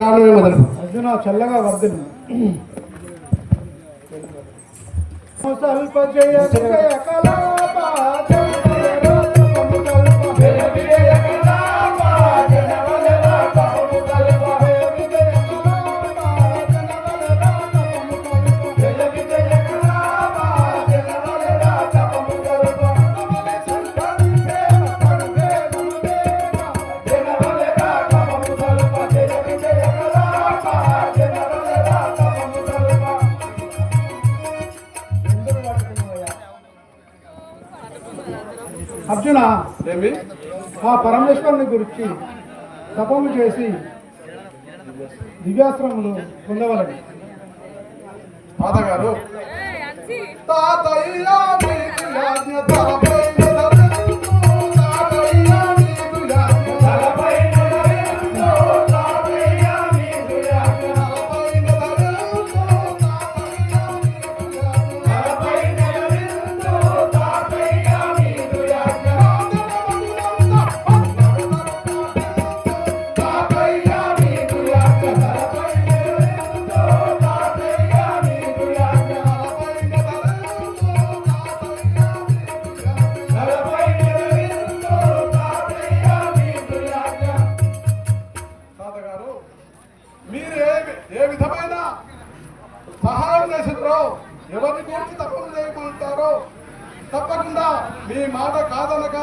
అర్జున చల్లగా వర్ధిల్లు స్వల్ప జయ జయ కళ. అర్జున ఏమి? ఆ పరమేశ్వరుని గురించి తపము చేసి దివ్యాశ్రములు పొందవలని. తాతగారు తాతయ్య మీకు మీరు ఏ ఏ విధమైన సహాయం చేసిద్రో ఎవరిని గురించి తప్పని చేయమంటారో తప్పకుండా మీ మాట కాదనక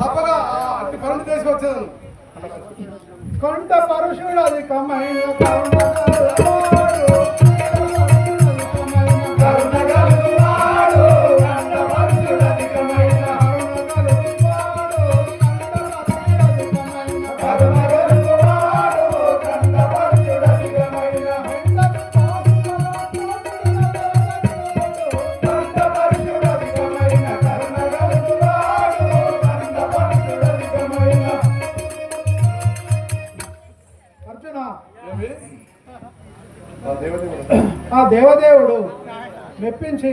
తప్పగా ఆ అట్టి పనులు చేసి వచ్చాను కొంత పరుషుడు అది కరుణగలవాడు. ఆ దేవదేవుడు. మెప్పించి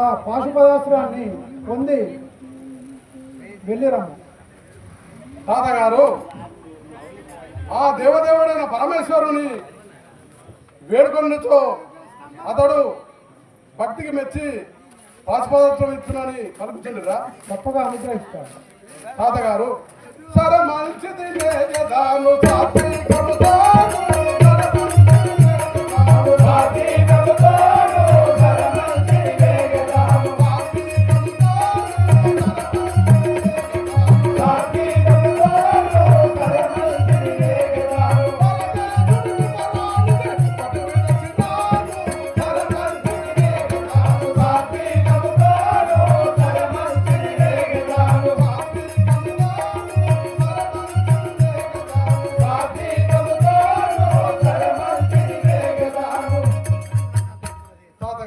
ఆ పాశుపదాస్త్రాన్ని పొంది వెళ్ళిరమ్ము. తాతగారు ఆ దేవదేవుడైన పరమేశ్వరుని వేడుకొనిచో అతడు భక్తికి మెచ్చి పాశుపదార్థం ఇచ్చునని కల్పించండిరా. తప్పగా అనుగ్రహిస్తాడు. తాతగారు సర మంచిది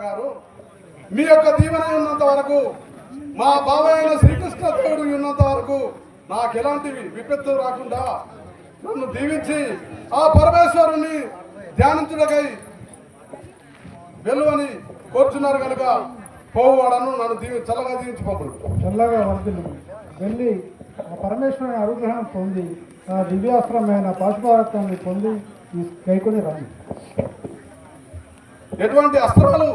తాతగారు మీ యొక్క దీవెన ఉన్నంత వరకు మా బావైన శ్రీకృష్ణ దేవుడు ఉన్నంత వరకు నాకు ఎలాంటి విపత్తు రాకుండా నన్ను దీవించి ఆ పరమేశ్వరుని ధ్యానించుడకై వెలువని కోరుచున్నారు కనుక పోవాడను నన్ను దీవి చల్లగా దీవించి పంపుడు చల్లగా వర్ధిల్లు. వెళ్ళి ఆ పరమేశ్వరుని అనుగ్రహం పొంది ఆ దివ్యాస్త్రమైన పాశుపదార్థాన్ని పొంది ఈ కైకొని రండి ఎటువంటి అస్త్రాలు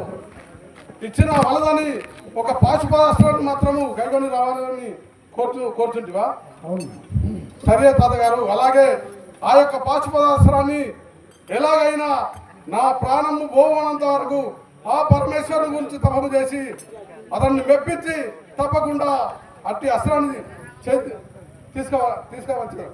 ఇచ్చిన వలదని ఒక పాశుపాస్త్రాన్ని మాత్రము కైకొని రావాలని కోర్చు కోరుచుంటివా? సరే తాతగారు అలాగే ఆ యొక్క పాశుపదాస్త్రాన్ని ఎలాగైనా నా ప్రాణము పోవనంత వరకు ఆ పరమేశ్వరుని గురించి తపము చేసి అతన్ని మెప్పించి తప్పకుండా అట్టి అస్త్రాన్ని తీసుకో తీసుకోవచ్చు